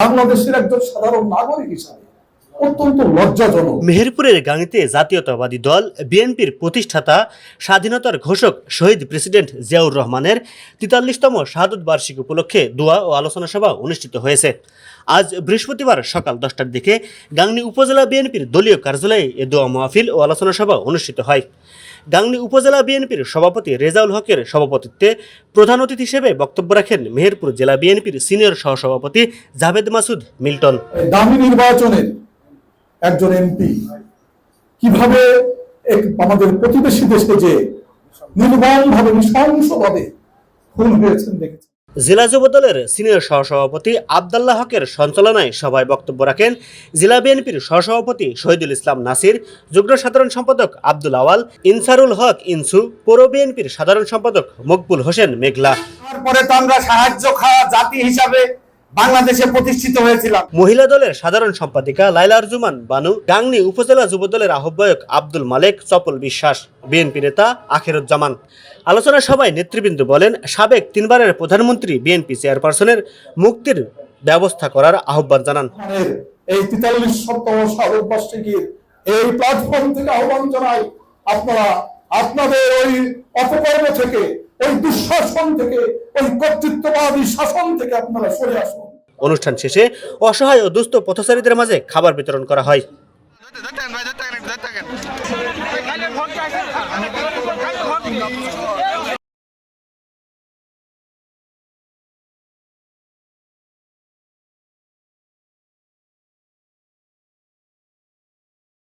বাংলাদেশের একজন সাধারণ নাগরিক হিসাবে অত্যন্ত লজ্জাজনক। মেহেরপুরের গাঙিতে জাতীয়তাবাদী দল বিএনপির প্রতিষ্ঠাতা স্বাধীনতার ঘোষক শহীদ প্রেসিডেন্ট জিয়াউর রহমানের তেতাল্লিশতম শাহাদত বার্ষিকী উপলক্ষে দোয়া ও আলোচনা সভা অনুষ্ঠিত হয়েছে। আজ বৃহস্পতিবার সকাল দশটার দিকে গাংনী উপজেলা বিএনপির দলীয় কার্যালয়ে এ দোয়া মাহফিল ও আলোচনা সভা অনুষ্ঠিত হয়। গাংনী উপজেলা বিএনপির সভাপতি রেজাউল হকের সভাপতিত্বে প্রধান অতিথি হিসেবে বক্তব্য রাখেন মেহেরপুর জেলা বিএনপির সিনিয়র সহসভাপতি জাভেদ মাসুদ মিল্টন। নির্বাচনের একজন এমপি। কীভাবে আমাদের প্রতিবেশী দেশে যে নির্মম ভাবে নৃশংসভাবে খুন হয়েছেন দেখেছেন। জেলা যুব দলের সিনিয়র সহসভাপতি আবদাল্লাহ হকের সঞ্চালনায় সভায় বক্তব্য রাখেন জেলা বিএনপির সহসভাপতি শহীদুল ইসলাম নাসির যুগ্ম সাধারণ সম্পাদক আব্দুল আওয়াল ইনসারুল হক ইনসু পৌর বিএনপির সাধারণ সম্পাদক মকবুল হোসেন মেঘলা। তারপরে তো আমরা সাহায্য খাওয়া জাতি হিসাবে বাংলাদেশে প্রতিষ্ঠিত হয়েছিলাম। মহিলা দলের সাধারণ সম্পাদিকা লাইলা আরজুমান বানু গাংনী উপজেলা যুব দলের আহ্বায়ক আব্দুল মালেক চপল বিশ্বাস বিএনপি নেতা আখেরুজ্জামান। আলোচনা সভায় নেতৃবৃন্দ বলেন সাবেক তিনবারের প্রধানমন্ত্রী বিএনপি চেয়ারপারসনের মুক্তির ব্যবস্থা করার আহ্বান জানান। এই তেতাল্লিশ সপ্তাহ শারদ বার্ষিকীর এই প্ল্যাটফর্ম থেকে আহ্বান জানাই আপনারা আপনাদের ওই অপকর্ম থেকে ওই দুঃশাসন থেকে ওই কর্তৃত্ববাদী শাসন থেকে আপনারা সরে আসুন। অনুষ্ঠান শেষে অসহায় ও দুস্থ পথচারীদের মাঝে খাবার বিতরণ করা হয়। ভাই